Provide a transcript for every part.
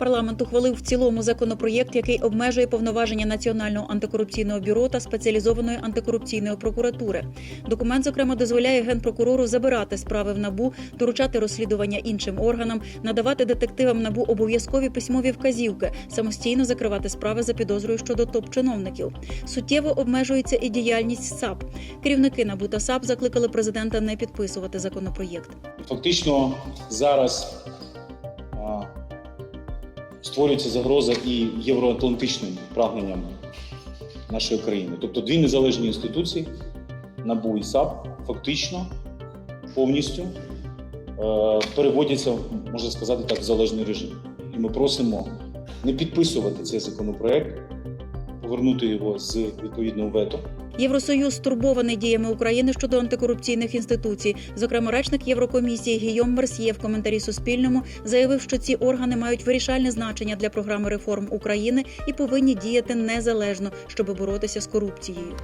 Парламент ухвалив в цілому законопроєкт, який обмежує повноваження Національного антикорупційного бюро та спеціалізованої антикорупційної прокуратури. Документ, зокрема, дозволяє генпрокурору забирати справи в набу, доручати розслідування іншим органам, надавати детективам набу обов'язкові письмові вказівки, самостійно закривати справи за підозрою щодо топ-чиновників. Суттєво обмежується і діяльність САП. Керівники НАБУ та САП закликали президента не підписувати законопроєкт. Фактично зараз створюється загроза і євроатлантичним прагненням нашої країни. Тобто дві незалежні інституції НАБУ і САП фактично повністю е, переводяться, можна сказати так, в залежний режим. І ми просимо не підписувати цей законопроект, повернути його з відповідного вето. Євросоюз стурбований діями України щодо антикорупційних інституцій. Зокрема, речник Єврокомісії Гійом Мерсьє в коментарі Суспільному заявив, що ці органи мають вирішальне значення для програми реформ України і повинні діяти незалежно, щоб боротися з корупцією.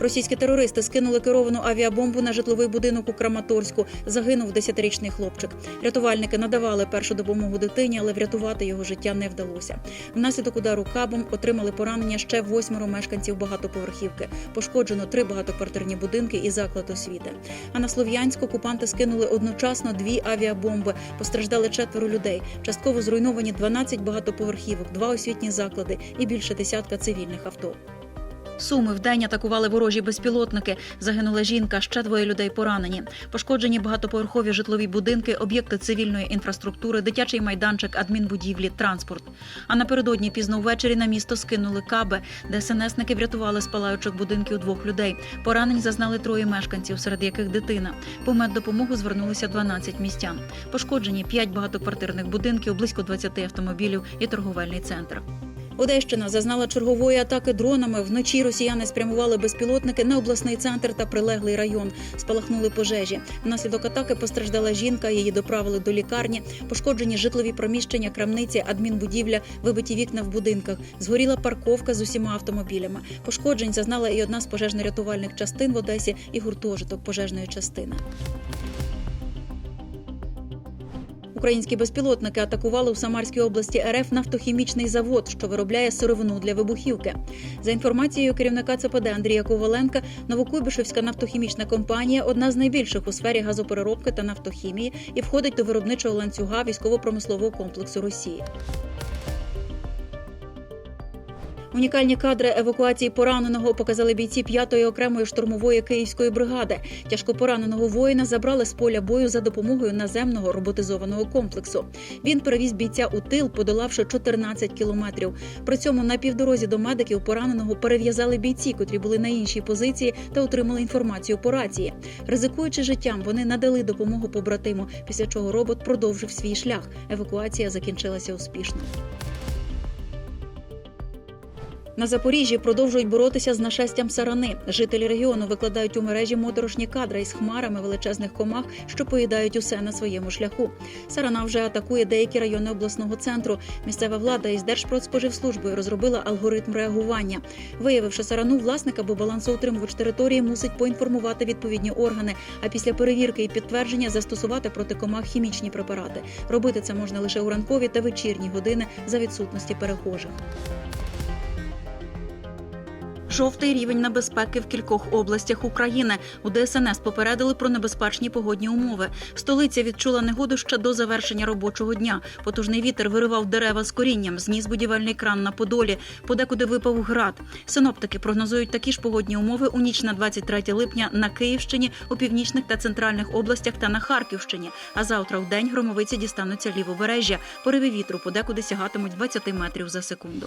Російські терористи скинули керовану авіабомбу на житловий будинок у Краматорську. Загинув 10-річний хлопчик. Рятувальники надавали першу допомогу дитині, але врятувати його життя не вдалося. Внаслідок удару кабом отримали поранення ще восьмеро мешканців багатоповерхівки. Пошкоджено три багатоквартирні будинки і заклад освіти. А на Слов'янську окупанти скинули одночасно дві авіабомби. Постраждали четверо людей. Частково зруйновані 12 багатоповерхівок, два освітні заклади і більше десятка цивільних авто. Суми вдень атакували ворожі безпілотники. Загинула жінка, ще двоє людей поранені. Пошкоджені багатоповерхові житлові будинки, об'єкти цивільної інфраструктури, дитячий майданчик, адмінбудівлі, транспорт. А напередодні пізно ввечері на місто скинули каби, де СНСники врятували з палаючих будинків двох людей. Поранень зазнали троє мешканців, серед яких дитина. По меддопомогу звернулися 12 містян. Пошкоджені 5 багатоквартирних будинків, близько 20 автомобілів і торговельний центр. Одещина зазнала чергової атаки дронами. Вночі росіяни спрямували безпілотники на обласний центр та прилеглий район. Спалахнули пожежі. Внаслідок атаки постраждала жінка. Її доправили до лікарні. Пошкоджені житлові приміщення, крамниці, адмінбудівля, вибиті вікна в будинках. Згоріла парковка з усіма автомобілями. Пошкоджень зазнала і одна з пожежно-рятувальних частин в Одесі, і гуртожиток пожежної частини. Українські безпілотники атакували у Самарській області РФ нафтохімічний завод, що виробляє сировину для вибухівки. За інформацією керівника ЦПД Андрія Коваленка, Новокуйбишевська нафтохімічна компанія одна з найбільших у сфері газопереробки та нафтохімії і входить до виробничого ланцюга військово-промислового комплексу Росії. Унікальні кадри евакуації пораненого показали бійці 5-ї окремої штурмової київської бригади. Тяжко пораненого воїна забрали з поля бою за допомогою наземного роботизованого комплексу. Він перевіз бійця у тил, подолавши 14 кілометрів. При цьому на півдорозі до медиків пораненого перев'язали бійці, котрі були на іншій позиції та отримали інформацію по рації. Ризикуючи життям, вони надали допомогу побратиму. Після чого робот продовжив свій шлях. Евакуація закінчилася успішно. На Запоріжжі продовжують боротися з нашестям сарани. Жителі регіону викладають у мережі моторошні кадри із хмарами величезних комах, що поїдають усе на своєму шляху. Сарана вже атакує деякі райони обласного центру. Місцева влада із Держпродспоживслужбою розробила алгоритм реагування. Виявивши сарану, власник або балансоутримувач території мусить поінформувати відповідні органи. А після перевірки і підтвердження застосувати проти комах хімічні препарати. Робити це можна лише у ранкові та вечірні години за відсутності перехожих. Жовтий рівень небезпеки в кількох областях України. У ДСНС попередили про небезпечні погодні умови. Столиця відчула негоду ще до завершення робочого дня. Потужний вітер виривав дерева з корінням, зніс будівельний кран на Подолі, подекуди випав град. Синоптики прогнозують такі ж погодні умови у ніч на 23 липня на Київщині, у північних та центральних областях та на Харківщині. А завтра в день громовиці дістануться лівобережжя. Пориви вітру подекуди сягатимуть 20 метрів за секунду.